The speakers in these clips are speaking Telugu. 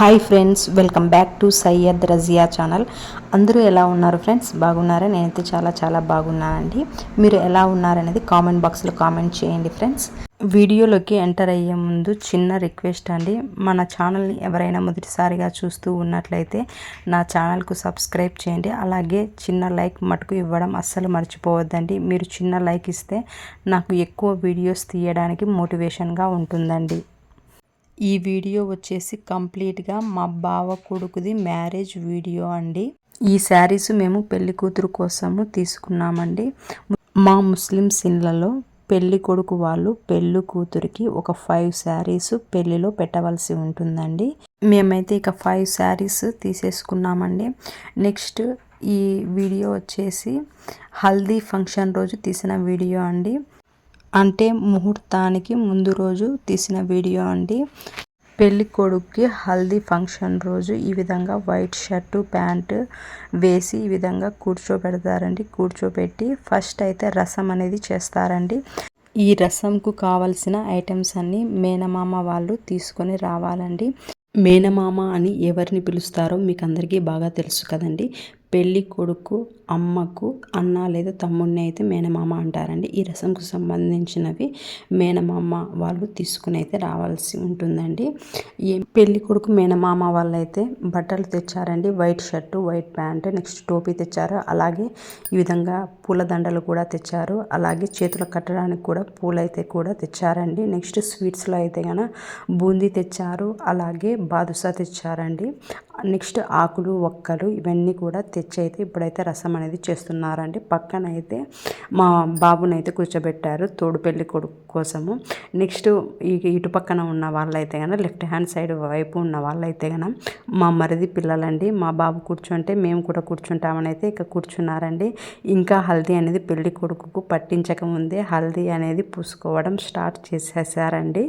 Hi friends welcome back to Syed Razia channel అందరూ ఎలా ఉన్నారు ఫ్రెండ్స్ బాగున్నారా? నేనైతే చాలా చాలా బాగున్నానండి. మీరు ఎలా ఉన్నారనేది కామెంట్ బాక్స్లో కామెంట్ చేయండి ఫ్రెండ్స్ వీడియోలోకి ఎంటర్ అయ్యే ముందు చిన్న రిక్వెస్ట్ అండి. మన ఛానల్ని ఎవరైనా మొదటిసారిగా చూస్తూ ఉన్నట్లయితే నా ఛానల్కు సబ్స్క్రైబ్ చేయండి. అలాగే చిన్న లైక్ మటుకు ఇవ్వడం అస్సలు మర్చిపోవద్దండి. మీరు చిన్న లైక్ ఇస్తే నాకు ఎక్కువ వీడియోస్ తీయడానికి మోటివేషన్గా ఉంటుందండి. ఈ వీడియో వచ్చేసి కంప్లీట్గా మా బావ కొడుకుది మ్యారేజ్ వీడియో అండి. ఈ శారీస్ మేము పెళ్ళి కూతురు కోసము తీసుకున్నామండి. మా ముస్లిమ్స్ ఇళ్ళలో పెళ్ళి కొడుకు వాళ్ళు పెళ్ళి కూతురికి ఒక ఫైవ్ శారీస్ పెళ్ళిలో పెట్టవలసి ఉంటుందండి. మేమైతే ఇక ఫైవ్ శారీస్ తీసేసుకున్నామండి. నెక్స్ట్ ఈ వీడియో వచ్చేసి హల్దీ ఫంక్షన్ రోజు తీసిన వీడియో అండి. అంటే ముహూర్తానికి ముందు రోజు తీసిన వీడియో అండి. పెళ్ళి కొడుక్కి హల్దీ ఫంక్షన్ రోజు ఈ విధంగా వైట్ షర్టు ప్యాంటు వేసి ఈ విధంగా కూర్చోబెడతారండి. కూర్చోబెట్టి ఫస్ట్ అయితే రసం అనేది చేస్తారండి. ఈ రసంకు కావలసిన ఐటమ్స్ అన్నీ మేనమామ వాళ్ళు తీసుకొని రావాలండి. మేనమామ అని ఎవరిని పిలుస్తారో మీకు అందరికీ బాగా తెలుసు కదండి. పెళ్ళి కొడుకు అమ్మకు అన్న లేదా తమ్ముడిని అయితే మేనమామ అంటారండి. ఈ రసంకు సంబంధించినవి మేనమామ వాళ్ళు తీసుకుని అయితే రావాల్సి ఉంటుందండి. ఏ పెళ్ళి కొడుకు మేనమామ వాళ్ళైతే బట్టలు తెచ్చారండి. White shirt white pant next టోపీ తెచ్చారు. అలాగే ఈ విధంగా పూలదండలు కూడా తెచ్చారు. అలాగే చేతులు కట్టడానికి కూడా పూలైతే కూడా తెచ్చారండి. నెక్స్ట్ స్వీట్స్లో అయితే కనుక బూందీ తెచ్చారు. అలాగే బాదుషా తెచ్చారండి. నెక్స్ట్ ఆకులు ఒక్కలు ఇవన్నీ కూడా తెచ్చి అయితే ఇప్పుడైతే రసం అనేది చేస్తున్నారండి. పక్కన అయితే మా బాబునైతే కూర్చోబెట్టారు తోడు పెళ్ళి కొడుకు కోసము. నెక్స్ట్ ఈ ఇటు పక్కన ఉన్న వాళ్ళైతే కనుక లెఫ్ట్ హ్యాండ్ సైడ్ వైపు ఉన్న వాళ్ళైతే కనుక మా మరిది పిల్లలండి. మా బాబు కూర్చుంటే మేము కూడా కూర్చుంటామని అయితే ఇక కూర్చున్నారండి. ఇంకా హల్దీ అనేది పెళ్ళి కొడుకుకు పట్టించకముందే హల్దీ అనేది పూసుకోవడం స్టార్ట్ చేసేసారండి.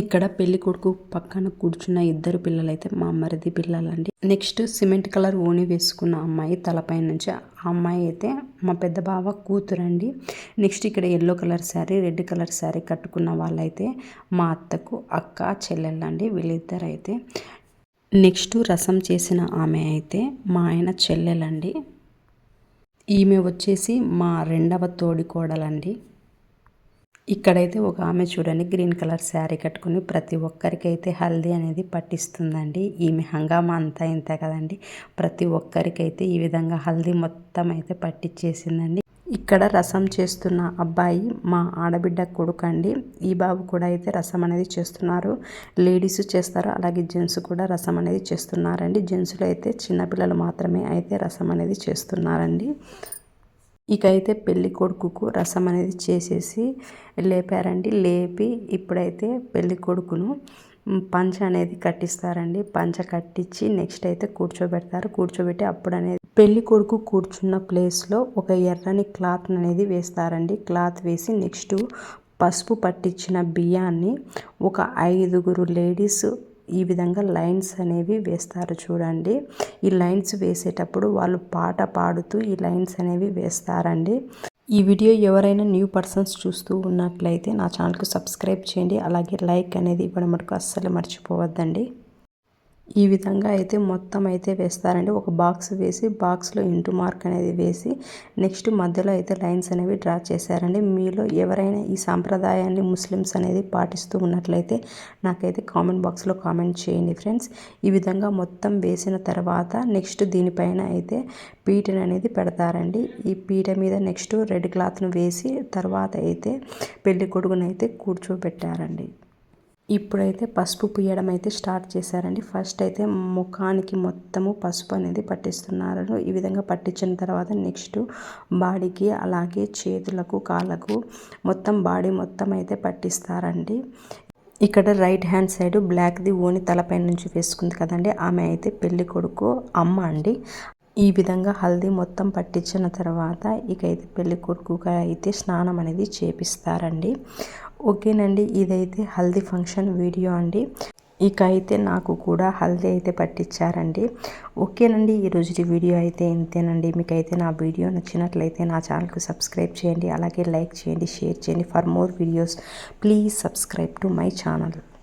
ఇక్కడ పెళ్ళి కొడుకు పక్కన కూర్చున్న ఇద్దరు పిల్లలైతే మా మరిది పిల్లలండి. నెక్స్ట్ సిమెంట్ కలర్ ఓని వేసుకున్న అమ్మాయి తలపై నుంచి. ఆ అమ్మాయి అయితే మా పెద్ద బావ కూతురండి. నెక్స్ట్ ఇక్కడ yellow colour sari red colour sari కట్టుకున్న వాళ్ళైతే మా అత్తకు అక్క చెల్లెళ్ళండి వీళ్ళిద్దరు అయితే నెక్స్ట్ రసం చేసిన ఆమె అయితే మా ఆయన చెల్లెలండి. ఈమె వచ్చేసి మా రెండవ తోడి కోడలండి ఇక్కడైతే ఒక ఆమె చూడండి గ్రీన్ కలర్ శారీ కట్టుకుని ప్రతి ఒక్కరికైతే హల్దీ అనేది పట్టిస్తుందండి. ఈమె హంగామా అంతా ఇంత కదండి. ప్రతి ఒక్కరికైతే ఈ విధంగా హల్దీ మొత్తం అయితే పట్టించేసిందండి ఇక్కడ రసం చేస్తున్న అబ్బాయి మా ఆడబిడ్డ కొడుకు అండి. ఈ బాబు కూడా అయితే రసం అనేది చేస్తున్నారు. లేడీస్ చేస్తారు అలాగే జెంట్స్ కూడా రసం అనేది చేస్తున్నారండి. జెంట్స్లో అయితే చిన్నపిల్లలు మాత్రమే అయితే రసం అనేది చేస్తున్నారండి. ఇక అయితే పెళ్ళి కొడుకుకు రసం అనేది చేసేసి లేపారండి. లేపి ఇప్పుడైతే పెళ్ళి కొడుకును పంచ అనేది కట్టిస్తారండి. పంచ కట్టించి నెక్స్ట్ అయితే కూర్చోబెడతారు. కూర్చోబెట్టి అప్పుడు అనేది పెళ్ళి కొడుకు కూర్చున్న ప్లేస్లో ఒక ఎర్రని క్లాత్ అనేది వేస్తారండి. క్లాత్ వేసి నెక్స్ట్ పసుపు పట్టించిన బియ్యాన్ని ఒక ఐదుగురు లేడీస్ ఈ విధంగా లైన్స్ అనేవి వేస్తారు చూడండి. ఈ లైన్స్ వేసేటప్పుడు వాళ్ళు పాట పాడుతూ ఈ లైన్స్ అనేవి వేస్తారండి. ఈ వీడియో ఎవరైనా న్యూ పర్సన్స్ చూస్తూ ఉన్నట్లయితే నా ఛానల్కు సబ్స్క్రైబ్ చేయండి. అలాగే లైక్ అనేది ఇవ్వడం మటుకు అస్సలు మర్చిపోవద్దండి. ఈ విధంగా అయితే మొత్తం అయితే వేస్తారండి. ఒక బాక్స్ వేసి బాక్స్లో ఇంటూ మార్క్ అనేది వేసి నెక్స్ట్ మధ్యలో అయితే లైన్స్ అనేవి డ్రా చేశారండి. మీలో ఎవరైనా ఈ సాంప్రదాయాన్ని ముస్లిమ్స్ అనేది పాటిస్తూ ఉన్నట్లయితే నాకైతే కామెంట్ బాక్స్లో కామెంట్ చేయండి ఫ్రెండ్స్ ఈ విధంగా మొత్తం వేసిన తర్వాత నెక్స్ట్ దీనిపైన అయితే పీటను అనేది పెడతారండి. ఈ పీట మీద నెక్స్ట్ రెడ్ క్లాత్ను వేసి తర్వాత అయితే పెళ్ళి కొడుకునైతే కూర్చోబెట్టారండి. ఇప్పుడైతే పసుపు పుయ్యడం అయితే స్టార్ట్ చేశారండి. ఫస్ట్ అయితే ముఖానికి మొత్తము పసుపు అనేది పట్టిస్తున్నారు. ఈ విధంగా పట్టించిన తర్వాత నెక్స్ట్ బాడీకి అలాగే చేతులకు కాళ్ళకు మొత్తం బాడీ మొత్తం అయితే పట్టిస్తారండి. ఇక్కడ రైట్ హ్యాండ్ సైడ్ బ్లాక్ది ఓని తలపై నుంచి వేసుకుంది కదండి. ఆమె అయితే పెళ్ళి కొడుకు అమ్మ అండి. ఈ విధంగా హల్దీ మొత్తం పట్టించిన తర్వాత ఇక అయితే పెళ్ళి కొడుకుగా అయితే స్నానం అనేది చేపిస్తారండి. ఓకేనండి ఇదైతే హల్దీ ఫంక్షన్ వీడియో అండి. ఇక అయితే నాకు కూడా హల్దీ అయితే పట్టించారండి. ఓకేనండి ఈరోజు వీడియో అయితే ఇంతేనండి. మీకైతే నా వీడియో నచ్చినట్లయితే నా ఛానల్కి సబ్స్క్రైబ్ చేయండి అలాగే లైక్ చేయండి షేర్ చేయండి. For more videos please subscribe to my channel.